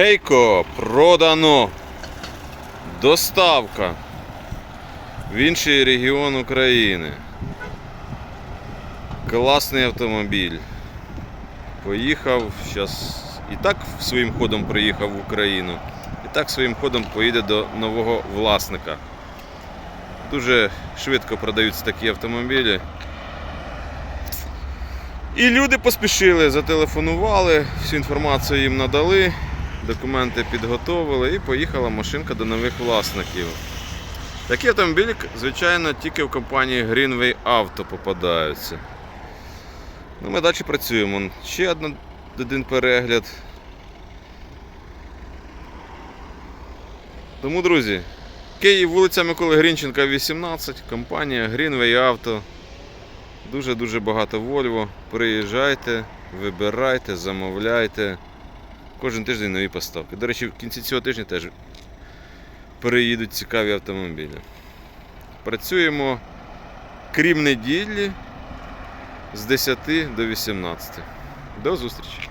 Хейко продано. Доставка в інший регіон України. Класний автомобіль. Поїхав зараз і так своїм ходом приїхав в Україну, і так своїм ходом поїде до нового власника. Дуже швидко продаються такі автомобілі. І люди поспішили, зателефонували, всю інформацію їм надали, документи підготовили і поїхала машинка до нових власників. Такі автомобілі, звичайно, тільки в компанії Greenway Auto попадаються. Ну, ми далі працюємо. Ще один перегляд. Тому, друзі, Київ, вулиця Миколи Грінченка, 18, компанія Greenway Auto. Дуже-дуже багато Volvo. Приїжджайте, вибирайте, замовляйте. Кожен тиждень нові поставки. До речі, в кінці цього тижня теж переїдуть цікаві автомобілі. Працюємо крім неділі з 10 до 18. До зустрічі!